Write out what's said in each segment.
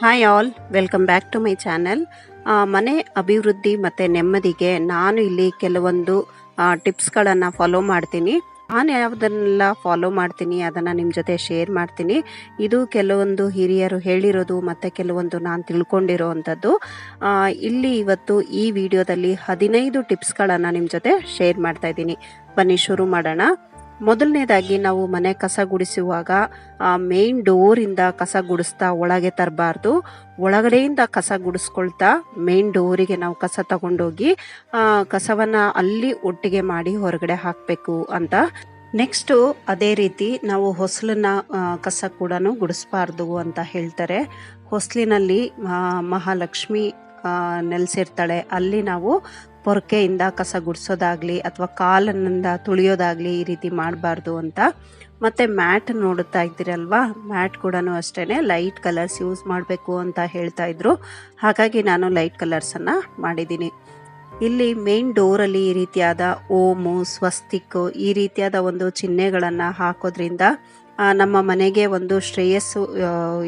Hi all welcome back to my channel ಮನೆ ಅಭಿವೃದ್ಧಿ ಮತ್ತು ನೆಮ್ಮದಿಗೆ ನಾನು ಇಲ್ಲಿ ಕೆಲವೊಂದು ಟಿಪ್ಸ್ಗಳನ್ನು ಫಾಲೋ ಮಾಡ್ತೀನಿ. ನಾನು ಯಾವುದನ್ನೆಲ್ಲ ಫಾಲೋ ಮಾಡ್ತೀನಿ, ಅದನ್ನು ನಿಮ್ಮ ಜೊತೆ ಶೇರ್ ಮಾಡ್ತೀನಿ. ಇದು ಕೆಲವೊಂದು ಹಿರಿಯರು ಹೇಳಿರೋದು ಮತ್ತು ಕೆಲವೊಂದು ನಾನು ತಿಳ್ಕೊಂಡಿರೋ ಅಂಥದ್ದು. ಇಲ್ಲಿ ಇವತ್ತು ಈ ವಿಡಿಯೋದಲ್ಲಿ ಹದಿನೈದು ಟಿಪ್ಸ್ಗಳನ್ನು ನಿಮ್ಮ ಜೊತೆ ಶೇರ್ ಮಾಡ್ತಾ ಇದ್ದೀನಿ. ಬನ್ನಿ ಶುರು ಮಾಡೋಣ. ಮೊದಲನೇದಾಗಿ ನಾವು ಮನೆ ಕಸ ಗುಡಿಸುವಾಗ ಮೇನ್ ಡೋರಿಂದ ಕಸ ಗುಡಿಸ್ತಾ ಒಳಗೆ ತರಬಾರ್ದು. ಒಳಗಡೆಯಿಂದ ಕಸ ಗುಡಿಸ್ಕೊಳ್ತಾ ಮೇನ್ ಡೋರಿಗೆ ನಾವು ಕಸ ತಗೊಂಡೋಗಿ ಕಸವನ್ನ ಅಲ್ಲಿ ಒಟ್ಟಿಗೆ ಮಾಡಿ ಹೊರಗಡೆ ಹಾಕಬೇಕು ಅಂತ. ನೆಕ್ಸ್ಟು ಅದೇ ರೀತಿ ನಾವು ಹೊಸಲನ್ನ ಕಸ ಕೂಡ ಗುಡಿಸ್ಬಾರ್ದು ಅಂತ ಹೇಳ್ತಾರೆ. ಹೊಸಲಿನಲ್ಲಿ ಮಹಾಲಕ್ಷ್ಮಿ ನೆಲೆಸಿರ್ತಾಳೆ, ಅಲ್ಲಿ ನಾವು ಪೊರಕೆಯಿಂದ ಕಸ ಗುಡಿಸೋದಾಗಲಿ ಅಥವಾ ಕಾಲನ್ನಿಂದ ತುಳಿಯೋದಾಗ್ಲಿ ಈ ರೀತಿ ಮಾಡಬಾರ್ದು ಅಂತ. ಮತ್ತು ಮ್ಯಾಟ್ ನೋಡುತ್ತಾ ಇದ್ದೀರಲ್ವಾ? ಮ್ಯಾಟ್ ಕೂಡ ಅಷ್ಟೇ ಲೈಟ್ ಕಲರ್ಸ್ ಯೂಸ್ ಮಾಡಬೇಕು ಅಂತ ಹೇಳ್ತಾ ಇದ್ರು. ಹಾಗಾಗಿ ನಾನು ಲೈಟ್ ಕಲರ್ಸನ್ನು ಮಾಡಿದ್ದೀನಿ. ಇಲ್ಲಿ ಮೇನ್ ಡೋರಲ್ಲಿ ಈ ರೀತಿಯಾದ ಓಮು ಸ್ವಸ್ತಿಕ್ಕು ಈ ರೀತಿಯಾದ ಒಂದು ಚಿಹ್ನೆಗಳನ್ನು ಹಾಕೋದ್ರಿಂದ ನಮ್ಮ ಮನೆಗೆ ಒಂದು ಶ್ರೇಯಸ್ಸು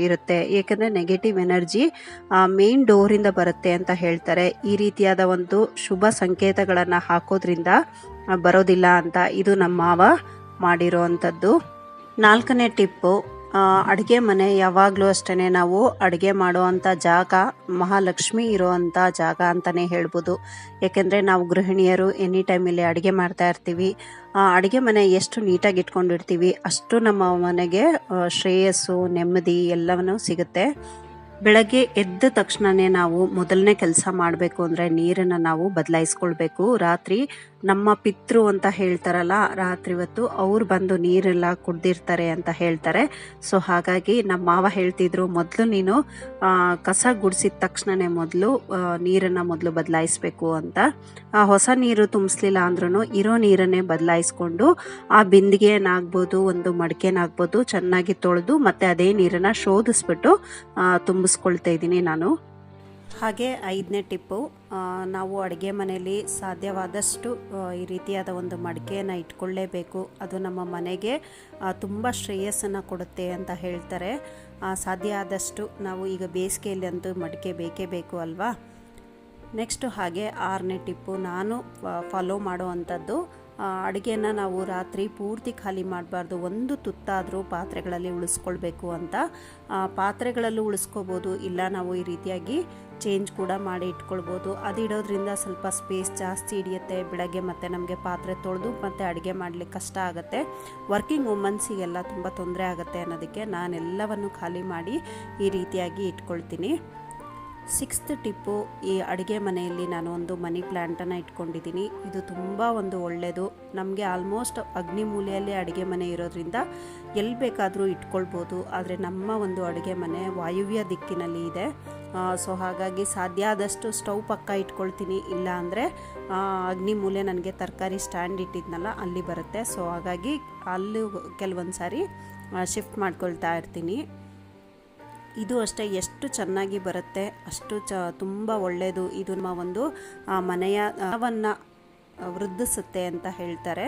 ಇರುತ್ತೆ. ಏಕೆಂದರೆ ನೆಗೆಟಿವ್ ಎನರ್ಜಿ ಮೇನ್ ಡೋರಿಂದ ಬರುತ್ತೆ ಅಂತ ಹೇಳ್ತಾರೆ. ಈ ರೀತಿಯಾದ ಒಂದು ಶುಭ ಸಂಕೇತಗಳನ್ನು ಹಾಕೋದ್ರಿಂದ ಬರೋದಿಲ್ಲ ಅಂತ ಇದು ನಮ್ಮ ಮಾವ ಮಾಡಿರೋ ಅಂಥದ್ದು ನಾಲ್ಕನೇ ಟಿಪ್ಪು ಅಡುಗೆ ಮನೆ ಯಾವಾಗಲೂ ಅಷ್ಟೇ ನಾವು ಅಡುಗೆ ಮಾಡುವಂಥ ಜಾಗ, ಮಹಾಲಕ್ಷ್ಮಿ ಇರುವಂಥ ಜಾಗ ಅಂತಲೇ ಹೇಳ್ಬೋದು. ಏಕೆಂದರೆ ನಾವು ಗೃಹಿಣಿಯರು ಎನಿ ಟೈಮಲ್ಲಿ ಅಡುಗೆ ಮಾಡ್ತಾ ಇರ್ತೀವಿ. ಅಡುಗೆ ಮನೆ ಎಷ್ಟು ನೀಟಾಗಿ ಇಟ್ಕೊಂಡಿರ್ತೀವಿ ಅಷ್ಟು ನಮ್ಮ ಮನೆಗೆ ಶ್ರೇಯಸ್ಸು, ನೆಮ್ಮದಿ ಎಲ್ಲವನ್ನೂ ಸಿಗುತ್ತೆ. ಬೆಳಗ್ಗೆ ಎದ್ದ ತಕ್ಷಣನೇ ನಾವು ಮೊದಲನೇ ಕೆಲಸ ಮಾಡಬೇಕು ಅಂದರೆ ನೀರನ್ನು ನಾವು ಬದಲಾಯಿಸ್ಕೊಳ್ಬೇಕು. ರಾತ್ರಿ ನಮ್ಮ ಪಿತೃ ಅಂತ ಹೇಳ್ತಾರಲ್ಲ ರಾತ್ರಿ ಹೊತ್ತು ಅವ್ರು ಬಂದು ನೀರೆಲ್ಲ ಕುಡ್ದಿರ್ತಾರೆ ಅಂತ ಹೇಳ್ತಾರೆ. ಸೊ ಹಾಗಾಗಿ ನಮ್ಮ ಮಾವ ಹೇಳ್ತಿದ್ರು ಮೊದಲು ನೀನು ಕಸ ಗುಡಿಸಿದ ತಕ್ಷಣನೇ ಮೊದಲು ನೀರನ್ನು ಮೊದಲು ಬದಲಾಯಿಸ್ಬೇಕು ಅಂತ. ಹೊಸ ನೀರು ತುಂಬಿಸ್ಲಿಲ್ಲ ಅಂದ್ರೂ ಇರೋ ನೀರನ್ನೇ ಬದಲಾಯಿಸ್ಕೊಂಡು ಆ ಬಿಂದಿಗೆನಾಗ್ಬೋದು ಒಂದು ಮಡಿಕೆನಾಗ್ಬೋದು ಚೆನ್ನಾಗಿ ತೊಳೆದು ಮತ್ತೆ ಅದೇ ನೀರನ್ನು ಶೋಧಿಸ್ಬಿಟ್ಟು ಆ, ತುಂಬಿಸ್ಕೊಳ್ತಾ ಇದ್ದೀನಿ ನಾನು. ಹಾಗೆ ಐದನೇ ಟಿಪ್ಪು ನಾವು ಅಡುಗೆ ಮನೆಯಲ್ಲಿ ಸಾಧ್ಯವಾದಷ್ಟು ಈ ರೀತಿಯಾದ ಒಂದು ಮಡಿಕೆಯನ್ನು ಇಟ್ಕೊಳ್ಳೇಬೇಕು. ಅದು ನಮ್ಮ ಮನೆಗೆ ತುಂಬ ಶ್ರೇಯಸ್ಸನ್ನು ಕೊಡುತ್ತೆ ಅಂತ ಹೇಳ್ತಾರೆ. ಸಾಧ್ಯ ಆದಷ್ಟು ನಾವು ಈಗ ಬೇಸಿಗೆಯಲ್ಲಿ ಅಂತೂ ಮಡಿಕೆ ಬೇಕೇ ಬೇಕು ಅಲ್ವಾ? ನೆಕ್ಸ್ಟು ಹಾಗೆ ಆರನೇ ಟಿಪ್ಪು, ನಾನು ಫಾಲೋ ಮಾಡೋ ಅಂಥದ್ದು ಅಡುಗೆನ ನಾವು ರಾತ್ರಿ ಪೂರ್ತಿ ಖಾಲಿ ಮಾಡಬಾರ್ದು. ಒಂದು ತುತ್ತಾದರೂ ಪಾತ್ರೆಗಳಲ್ಲಿ ಉಳಿಸ್ಕೊಳ್ಬೇಕು ಅಂತ. ಪಾತ್ರೆಗಳಲ್ಲೂ ಉಳಿಸ್ಕೋಬೋದು. ಇಲ್ಲ, ನಾವು ಈ ರೀತಿಯಾಗಿ ಚೇಂಜ್ ಕೂಡ ಮಾಡಿ ಇಟ್ಕೊಳ್ಬೋದು. ಅದು ಇಡೋದ್ರಿಂದ ಸ್ವಲ್ಪ ಸ್ಪೇಸ್ ಜಾಸ್ತಿ ಹಿಡಿಯುತ್ತೆ. ಬೆಳಗ್ಗೆ ಮತ್ತು ನಮಗೆ ಪಾತ್ರೆ ತೊಳೆದು ಮತ್ತು ಅಡುಗೆ ಮಾಡಲಿಕ್ಕೆ ಕಷ್ಟ ಆಗುತ್ತೆ. ವರ್ಕಿಂಗ್ ವುಮನ್ಸಿಗೆಲ್ಲ ತುಂಬ ತೊಂದರೆ ಆಗುತ್ತೆ ಅನ್ನೋದಕ್ಕೆ ನಾನೆಲ್ಲವನ್ನು ಖಾಲಿ ಮಾಡಿ ಈ ರೀತಿಯಾಗಿ ಇಟ್ಕೊಳ್ತೀನಿ. ಸಿಕ್ಸ್ತ್ ಟಿಪ್ಪು ಈ ಅಡುಗೆ ಮನೆಯಲ್ಲಿ ನಾನು ಒಂದು ಮನಿ ಪ್ಲ್ಯಾಂಟನ್ನು ಇಟ್ಕೊಂಡಿದ್ದೀನಿ. ಇದು ತುಂಬ ಒಂದು ಒಳ್ಳೆಯದು ನಮಗೆ ಆಲ್ಮೋಸ್ಟ್ ಅಗ್ನಿ ಮೂಲೆಯಲ್ಲಿ ಅಡುಗೆ ಮನೆ ಇರೋದ್ರಿಂದ ಎಲ್ಲಿ ಬೇಕಾದರೂ ಇಟ್ಕೊಳ್ಬೋದು. ಆದರೆ ನಮ್ಮ ಒಂದು ಅಡುಗೆ ಮನೆ ವಾಯುವ್ಯ ದಿಕ್ಕಿನಲ್ಲಿ ಇದೆ. ಸೊ ಹಾಗಾಗಿ ಸಾಧ್ಯ ಆದಷ್ಟು ಸ್ಟವ್ ಪಕ್ಕ ಇಟ್ಕೊಳ್ತೀನಿ. ಇಲ್ಲ ಅಂದರೆ ಅಗ್ನಿ ಮೂಲೆ ನನಗೆ ತರಕಾರಿ ಸ್ಟ್ಯಾಂಡ್ ಇಟ್ಟಿದ್ನಲ್ಲ, ಅಲ್ಲಿ ಬರುತ್ತೆ. ಸೊ ಹಾಗಾಗಿ ಅಲ್ಲಿ ಕೆಲವೊಂದು ಸಾರಿ ಶಿಫ್ಟ್ ಮಾಡ್ಕೊಳ್ತಾ ಇರ್ತೀನಿ. ಇದು ಅಷ್ಟೇ ಎಷ್ಟು ಚೆನ್ನಾಗಿ ಬರುತ್ತೆ, ಅಷ್ಟು ಚ ತುಂಬ ಒಳ್ಳೆಯದು ಇದು ನಮ್ಮ ಒಂದು ಮನೆಯ ಅವನ್ನು ವೃದ್ಧಿಸುತ್ತೆ ಅಂತ ಹೇಳ್ತಾರೆ.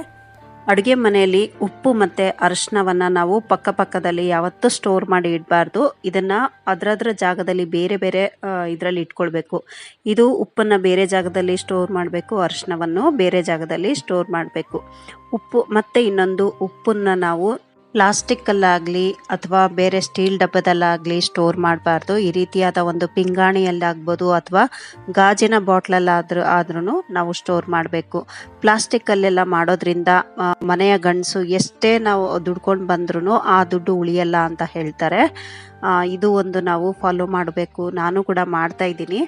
ಅಡುಗೆ ಮನೆಯಲ್ಲಿ ಉಪ್ಪು ಮತ್ತು ಅರಿಶಿನವನ್ನು ನಾವು ಪಕ್ಕ ಪಕ್ಕದಲ್ಲಿ ಯಾವತ್ತೂ ಸ್ಟೋರ್ ಮಾಡಿ ಇಡಬಾರ್ದು. ಇದನ್ನು ಅದರದ್ರ ಜಾಗದಲ್ಲಿ ಬೇರೆ ಬೇರೆ ಇದರಲ್ಲಿ ಇಟ್ಕೊಳ್ಬೇಕು. ಇದು ಉಪ್ಪನ್ನು ಬೇರೆ ಜಾಗದಲ್ಲಿ ಸ್ಟೋರ್ ಮಾಡಬೇಕು ಅರಿಶಿನವನ್ನು ಬೇರೆ ಜಾಗದಲ್ಲಿ ಸ್ಟೋರ್ ಮಾಡಬೇಕು. ಉಪ್ಪು ಮತ್ತು ಇನ್ನೊಂದು ಉಪ್ಪನ್ನು ನಾವು ಪ್ಲಾಸ್ಟಿಕ್ಕಲ್ಲಾಗಲಿ ಅಥವಾ ಬೇರೆ ಸ್ಟೀಲ್ ಡಬ್ಬದಲ್ಲಾಗಲಿ ಸ್ಟೋರ್ ಮಾಡಬಾರ್ದು. ಈ ರೀತಿಯಾದ ಒಂದು ಪಿಂಗಾಣಿಯಲ್ಲಾಗ್ಬೋದು ಅಥವಾ ಗಾಜಿನ ಬಾಟ್ಲಲ್ಲಾದ್ರೂ ಆದ್ರೂ ನಾವು ಸ್ಟೋರ್ ಮಾಡಬೇಕು. ಪ್ಲಾಸ್ಟಿಕ್ಕಲ್ಲೆಲ್ಲ ಮಾಡೋದ್ರಿಂದ ಮನೆಯ ಗಂಡಸು ಎಷ್ಟೇ ನಾವು ದುಡ್ಕೊಂಡು ಬಂದ್ರೂ ಆ ದುಡ್ಡು ಉಳಿಯಲ್ಲ ಅಂತ ಹೇಳ್ತಾರೆ. ಇದು ಒಂದು ನಾವು ಫಾಲೋ ಮಾಡಬೇಕು. ನಾನು ಕೂಡ ಮಾಡ್ತಾ ಇದ್ದೀನಿ.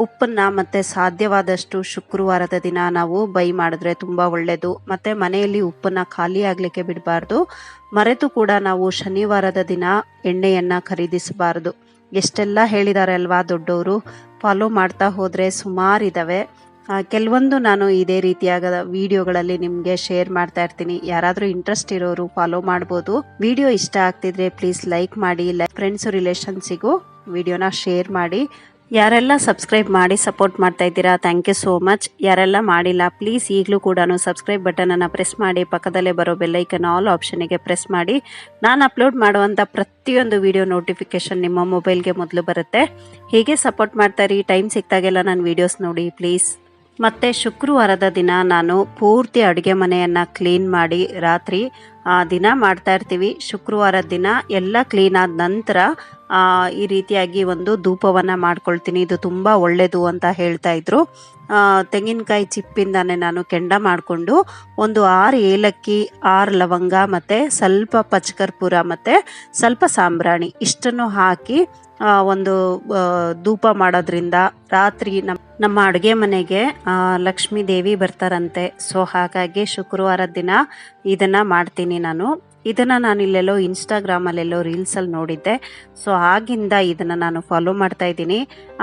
ಉಪ್ಪನ್ನ ಮತ್ತೆ ಸಾಧ್ಯವಾದಷ್ಟು ಶುಕ್ರವಾರದ ದಿನ ನಾವು ಬೈ ಮಾಡಿದ್ರೆ ತುಂಬ ಒಳ್ಳೆಯದು ಮತ್ತೆ ಮನೆಯಲ್ಲಿ ಉಪ್ಪನ್ನ ಖಾಲಿ ಆಗಲಿಕ್ಕೆ ಬಿಡಬಾರ್ದು. ಮರೆತು ಕೂಡ ನಾವು ಶನಿವಾರದ ದಿನ ಎಣ್ಣೆಯನ್ನು ಖರೀದಿಸಬಾರ್ದು. ಎಷ್ಟೆಲ್ಲ ಹೇಳಿದ್ದಾರೆ ಅಲ್ವಾ ದೊಡ್ಡವರು. ಫಾಲೋ ಮಾಡ್ತಾ ಹೋದರೆ ಸುಮಾರಿದ್ದಾವೆ ಆ, ಕೆಲವೊಂದು ನಾನು ಇದೇ ರೀತಿಯಾದ ವಿಡಿಯೋಗಳಲ್ಲಿ ನಿಮಗೆ ಶೇರ್ ಮಾಡ್ತಾ ಇರ್ತೀನಿ. ಯಾರಾದರೂ ಇಂಟ್ರೆಸ್ಟ್ ಇರೋರು ಫಾಲೋ ಮಾಡ್ಬೋದು. ವಿಡಿಯೋ ಇಷ್ಟ ಆಗ್ತಿದ್ರೆ ಪ್ಲೀಸ್ ಲೈಕ್ ಮಾಡಿ ಫ್ರೆಂಡ್ಸ್ ರಿಲೇಷನ್ಸಿಗೂ ವಿಡಿಯೋನ ಶೇರ್ ಮಾಡಿ. ಯಾರೆಲ್ಲ ಸಬ್ಸ್ಕ್ರೈಬ್ ಮಾಡಿ ಸಪೋರ್ಟ್ ಮಾಡ್ತಾ ಇದ್ದೀರಾ ಥ್ಯಾಂಕ್ ಯು ಸೋ ಮಚ್ ಯಾರೆಲ್ಲ ಮಾಡಿಲ್ಲ ಪ್ಲೀಸ್ ಈಗಲೂ ಕೂಡ ಸಬ್ಸ್ಕ್ರೈಬ್ ಬಟನನ್ನು ಪ್ರೆಸ್ ಮಾಡಿ, ಪಕ್ಕದಲ್ಲೇ ಬರೋ ಬೆಲ್ಲೈಕನ್ ಆಲ್ ಆಪ್ಷನಿಗೆ ಪ್ರೆಸ್ ಮಾಡಿ. ನಾನು ಅಪ್ಲೋಡ್ ಮಾಡುವಂಥ ಪ್ರತಿಯೊಂದು ವಿಡಿಯೋ ನೋಟಿಫಿಕೇಷನ್ ನಿಮ್ಮ ಮೊಬೈಲ್ಗೆ ಮೊದಲು ಬರುತ್ತೆ. ಹೀಗೆ ಸಪೋರ್ಟ್ ಮಾಡ್ತಾ ಇರಿ ಟೈಮ್ ಸಿಕ್ತಾಗೆಲ್ಲ ನಾನು ವೀಡಿಯೋಸ್ ನೋಡಿ ಪ್ಲೀಸ್ ಮತ್ತು ಶುಕ್ರವಾರದ ದಿನ ನಾನು ಪೂರ್ತಿ ಅಡುಗೆ ಮನೆಯನ್ನು ಕ್ಲೀನ್ ಮಾಡಿ ರಾತ್ರಿ ಆ, ದಿನ ಮಾಡ್ತಾ ಇರ್ತೀವಿ. ಶುಕ್ರವಾರದ ದಿನ ಎಲ್ಲ ಕ್ಲೀನ್ ಆದ ನಂತರ ಈ ರೀತಿಯಾಗಿ ಒಂದು ಧೂಪವನ್ನು ಮಾಡ್ಕೊಳ್ತೀನಿ. ಇದು ತುಂಬ ಒಳ್ಳೆಯದು ಅಂತ ಹೇಳ್ತಾ ಇದ್ರು. ತೆಂಗಿನಕಾಯಿ ಚಿಪ್ಪಿಂದಾನೆ ನಾನು ಕೆಂಡ ಮಾಡಿಕೊಂಡು ಒಂದು ಆರು ಏಲಕ್ಕಿ ಆರು ಲವಂಗ ಮತ್ತು ಸ್ವಲ್ಪ ಪಚ್ಕರ್ಪುರ ಮತ್ತು ಸ್ವಲ್ಪ ಸಾಂಬ್ರಾಣಿ ಇಷ್ಟನ್ನು ಹಾಕಿ ಒಂದು ಧೂಪ ಮಾಡೋದ್ರಿಂದ ರಾತ್ರಿ ನಮ್ಮ ನಮ್ಮ ಅಡುಗೆ ಮನೆಗೆ ಲಕ್ಷ್ಮೀ ದೇವಿ ಬರ್ತಾರಂತೆ. ಸೊ ಹಾಗಾಗಿ ಶುಕ್ರವಾರದ ದಿನ ಇದನ್ನು ಮಾಡ್ತೀನಿ ನಾನು. ಇದನ್ನು ನಾನು ಇಲ್ಲೆಲ್ಲೋ ಇನ್ಸ್ಟಾಗ್ರಾಮಲ್ಲೆಲ್ಲೋ ರೀಲ್ಸಲ್ಲಿ ನೋಡಿದ್ದೆ. ಸೊ ಆಗಿಂದ ಇದನ್ನು ನಾನು ಫಾಲೋ ಮಾಡ್ತಾ ಇದ್ದೀನಿ.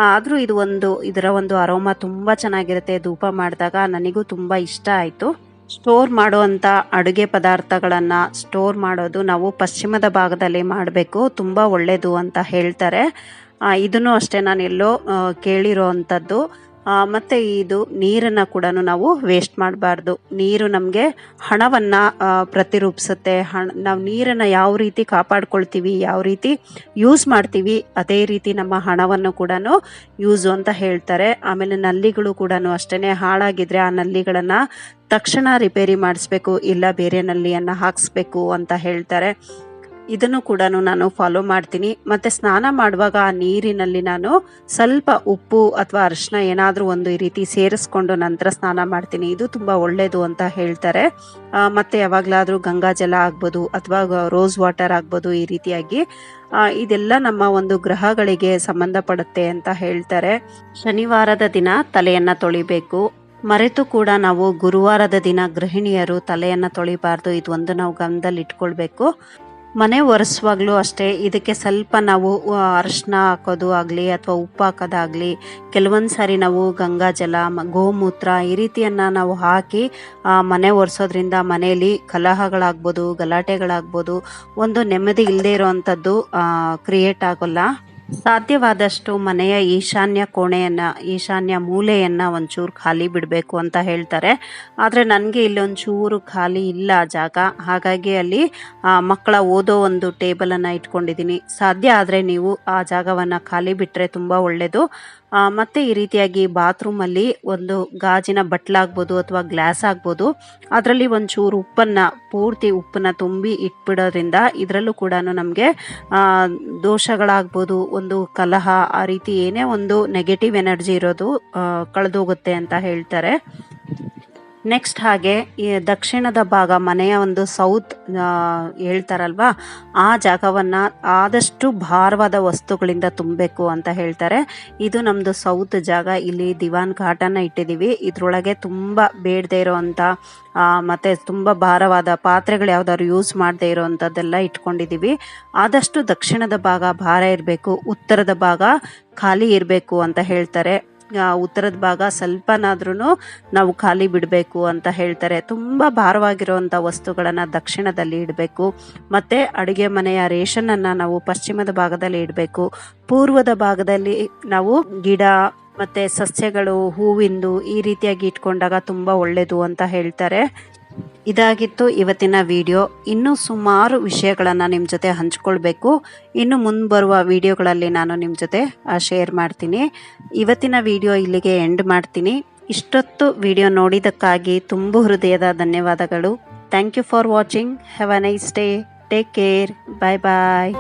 ಆದರೂ ಇದು ಒಂದು, ಇದರ ಒಂದು ಅರೋಮ ತುಂಬ ಚೆನ್ನಾಗಿರುತ್ತೆ. ಧೂಪ ಮಾಡಿದಾಗ ನನಗೂ ತುಂಬ ಇಷ್ಟ ಆಯಿತು. ಸ್ಟೋರ್ ಮಾಡುವಂಥ ಅಡುಗೆ ಪದಾರ್ಥಗಳನ್ನು ಸ್ಟೋರ್ ಮಾಡೋದು ನಾವು ಪಶ್ಚಿಮದ ಭಾಗದಲ್ಲಿ ಮಾಡಬೇಕು. ತುಂಬ ಒಳ್ಳೆಯದು ಅಂತ ಹೇಳ್ತಾರೆ. ಇದನ್ನು ಅಷ್ಟೇ ನಾನು ಎಲ್ಲೋ ಕೇಳಿರೋ ಅಂಥದ್ದು. ಮತ್ತೆ ಇದು ನೀರನ್ನು ಕೂಡ ನಾವು ವೇಸ್ಟ್ ಮಾಡಬಾರ್ದು. ನೀರು ನಮಗೆ ಹಣವನ್ನು ಪ್ರತಿರೂಪಿಸುತ್ತೆ. ಹಣ, ನಾವು ನೀರನ್ನು ಯಾವ ರೀತಿ ಕಾಪಾಡ್ಕೊಳ್ತೀವಿ, ಯಾವ ರೀತಿ ಯೂಸ್ ಮಾಡ್ತೀವಿ, ಅದೇ ರೀತಿ ನಮ್ಮ ಹಣವನ್ನು ಕೂಡ ಯೂಸು ಅಂತ ಹೇಳ್ತಾರೆ. ಆಮೇಲೆ ನಲ್ಲಿಗಳು ಕೂಡ ಅಷ್ಟೇ ಹಾಳಾಗಿದ್ರೆ ಆ ನಲ್ಲಿಗಳನ್ನು ತಕ್ಷಣ ರಿಪೇರಿ ಮಾಡಿಸ್ಬೇಕು, ಇಲ್ಲ ಬೇರೆ ನಲ್ಲಿಯನ್ನು ಹಾಕಿಸ್ಬೇಕು ಅಂತ ಹೇಳ್ತಾರೆ. ಇದನ್ನು ಕೂಡ ನಾನು ಫಾಲೋ ಮಾಡ್ತೀನಿ. ಮತ್ತು ಸ್ನಾನ ಮಾಡುವಾಗ ಆ ನೀರಿನಲ್ಲಿ ನಾನು ಸ್ವಲ್ಪ ಉಪ್ಪು ಅಥವಾ ಅರಿಶಿನ ಏನಾದರೂ ಒಂದು ಈ ರೀತಿ ಸೇರಿಸ್ಕೊಂಡು ನಂತರ ಸ್ನಾನ ಮಾಡ್ತೀನಿ. ಇದು ತುಂಬ ಒಳ್ಳೆಯದು ಅಂತ ಹೇಳ್ತಾರೆ. ಮತ್ತೆ ಯಾವಾಗಲಾದರೂ ಗಂಗಾಜಲ ಆಗ್ಬೋದು ಅಥವಾ ರೋಸ್ ವಾಟರ್ ಆಗ್ಬೋದು ಈ ರೀತಿಯಾಗಿ. ಇದೆಲ್ಲ ನಮ್ಮ ಒಂದು ಗ್ರಹಗಳಿಗೆ ಸಂಬಂಧಪಡುತ್ತೆ ಅಂತ ಹೇಳ್ತಾರೆ. ಶನಿವಾರದ ದಿನ ತಲೆಯನ್ನು ತೊಳಿಬೇಕು. ಮರೆತು ಕೂಡ ನಾವು ಗುರುವಾರದ ದಿನ ಗೃಹಿಣಿಯರು ತಲೆಯನ್ನು ತೊಳಿಬಾರ್ದು. ಇದು ಒಂದು ನಾವು ಗಮನದಲ್ಲಿ ಇಟ್ಕೊಳ್ಬೇಕು ಮನೆ ಒರೆಸುವಾಗಲೂ ಅಷ್ಟೇ ಇದಕ್ಕೆ ಸ್ವಲ್ಪ ನಾವು ಅರಶಿನ ಹಾಕೋದು ಆಗಲಿ ಅಥವಾ ಉಪ್ಪು ಹಾಕೋದಾಗಲಿ, ಕೆಲವೊಂದು ಸಾರಿ ನಾವು ಗಂಗಾ ಜಲ ಗೋಮೂತ್ರ ಈ ರೀತಿಯನ್ನು ನಾವು ಹಾಕಿ ಮನೆ ಒರೆಸೋದ್ರಿಂದ ಮನೆಯಲ್ಲಿ ಕಲಹಗಳಾಗ್ಬೋದು, ಗಲಾಟೆಗಳಾಗ್ಬೋದು, ಒಂದು ನೆಮ್ಮದಿ ಇಲ್ಲದೆ ಇರೋವಂಥದ್ದು ಕ್ರಿಯೇಟ್ ಆಗೋಲ್ಲ. ಸಾಧ್ಯವಾದಷ್ಟು ಮನೆಯ ಈಶಾನ್ಯ ಕೋಣೆಯನ್ನು, ಈಶಾನ್ಯ ಮೂಲೆಯನ್ನು ಒಂಚೂರು ಖಾಲಿ ಬಿಡಬೇಕು ಅಂತ ಹೇಳ್ತಾರೆ. ಆದರೆ ನನಗೆ ಇಲ್ಲೊಂಚೂರು ಖಾಲಿ ಇಲ್ಲ ಜಾಗ. ಹಾಗಾಗಿ ಅಲ್ಲಿ ಮಕ್ಕಳ ಓದೋ ಒಂದು ಟೇಬಲನ್ನು ಇಟ್ಕೊಂಡಿದ್ದೀನಿ. ಸಾಧ್ಯ ಆದರೆ ನೀವು ಆ ಜಾಗವನ್ನು ಖಾಲಿ ಬಿಟ್ಟರೆ ತುಂಬ ಒಳ್ಳೆಯದು ಮತ್ತೆ ಈ ರೀತಿಯಾಗಿ ಬಾತ್ರೂಮಲ್ಲಿ ಒಂದು ಗಾಜಿನ ಬಟ್ಲಾಗ್ಬೋದು ಅಥವಾ ಗ್ಲಾಸ್ ಆಗ್ಬೋದು. ಅದರಲ್ಲಿ ಒಂಚೂರು ಉಪ್ಪನ್ನು, ಪೂರ್ತಿ ಉಪ್ಪನ್ನ ತುಂಬಿ ಇಟ್ಬಿಡೋದ್ರಿಂದ ಇದರಲ್ಲೂ ಕೂಡ ನಮಗೆ ದೋಷಗಳಾಗ್ಬೋದು, ಒಂದು ಕಲಹ, ಆ ರೀತಿ ಏನೇ ಒಂದು ನೆಗೆಟಿವ್ ಎನರ್ಜಿ ಇರೋದು ಕಳೆದೋಗುತ್ತೆ ಅಂತ ಹೇಳ್ತಾರೆ. ನೆಕ್ಸ್ಟ್ ಹಾಗೆ ದಕ್ಷಿಣದ ಭಾಗ ಮನೆಯ ಒಂದು ಸೌತ್ ಹೇಳ್ತಾರಲ್ವಾ? ಆ ಜಾಗವನ್ನು ಆದಷ್ಟು ಭಾರವಾದ ವಸ್ತುಗಳಿಂದ ತುಂಬಬೇಕು ಅಂತ ಹೇಳ್ತಾರೆ. ಇದು ನಮ್ಮದು ಸೌತ್ ಜಾಗ. ಇಲ್ಲಿ ದಿವಾನ್ ಘಾಟನ್ನು ಇಟ್ಟಿದ್ದೀವಿ ಇದರೊಳಗೆ ತುಂಬ ಬೇಡದೇ ಇರೋವಂಥ ಮತ್ತು ತುಂಬ ಭಾರವಾದ ಪಾತ್ರೆಗಳು ಯಾವ್ದಾದ್ರು ಯೂಸ್ ಮಾಡದೇ ಇರೋವಂಥದ್ದೆಲ್ಲ ಇಟ್ಕೊಂಡಿದ್ದೀವಿ ಆದಷ್ಟು ದಕ್ಷಿಣದ ಭಾಗ ಭಾರ ಇರಬೇಕು, ಉತ್ತರದ ಭಾಗ ಖಾಲಿ ಇರಬೇಕು ಅಂತ ಹೇಳ್ತಾರೆ. ಉತ್ತರದ ಭಾಗ ಸ್ವಲ್ಪನಾದ್ರೂ ನಾವು ಖಾಲಿ ಬಿಡಬೇಕು ಅಂತ ಹೇಳ್ತಾರೆ. ತುಂಬ ಭಾರವಾಗಿರುವಂಥ ವಸ್ತುಗಳನ್ನು ದಕ್ಷಿಣದಲ್ಲಿ ಇಡಬೇಕು. ಮತ್ತು ಅಡುಗೆ ಮನೆಯ ರೇಷನನ್ನು ನಾವು ಪಶ್ಚಿಮದ ಭಾಗದಲ್ಲಿ ಇಡಬೇಕು. ಪೂರ್ವದ ಭಾಗದಲ್ಲಿ ನಾವು ಗಿಡ ಮತ್ತು ಸಸ್ಯಗಳು, ಹೂವಿಂದು ಈ ರೀತಿಯಾಗಿ ಇಟ್ಕೊಂಡಾಗ ತುಂಬ ಒಳ್ಳೆಯದು ಅಂತ ಹೇಳ್ತಾರೆ. ಇದಾಗಿತ್ತು ಇವತ್ತಿನ ವಿಡಿಯೋ. ಇನ್ನೂ ಸುಮಾರು ವಿಷಯಗಳನ್ನು ನಿಮ್ಮ ಜೊತೆ ಹಂಚ್ಕೊಳ್ಬೇಕು. ಇನ್ನು ಮುಂದೆ ವಿಡಿಯೋಗಳಲ್ಲಿ ನಾನು ನಿಮ್ಮ ಜೊತೆ ಶೇರ್ ಮಾಡ್ತೀನಿ. ಇವತ್ತಿನ ವಿಡಿಯೋ ಇಲ್ಲಿಗೆ ಎಂಡ್ ಮಾಡ್ತೀನಿ. ಇಷ್ಟೊತ್ತು ವಿಡಿಯೋ ನೋಡಿದ್ದಕ್ಕಾಗಿ ತುಂಬ ಹೃದಯದ ಧನ್ಯವಾದಗಳು. Thank you for watching have a nice day take care bye bye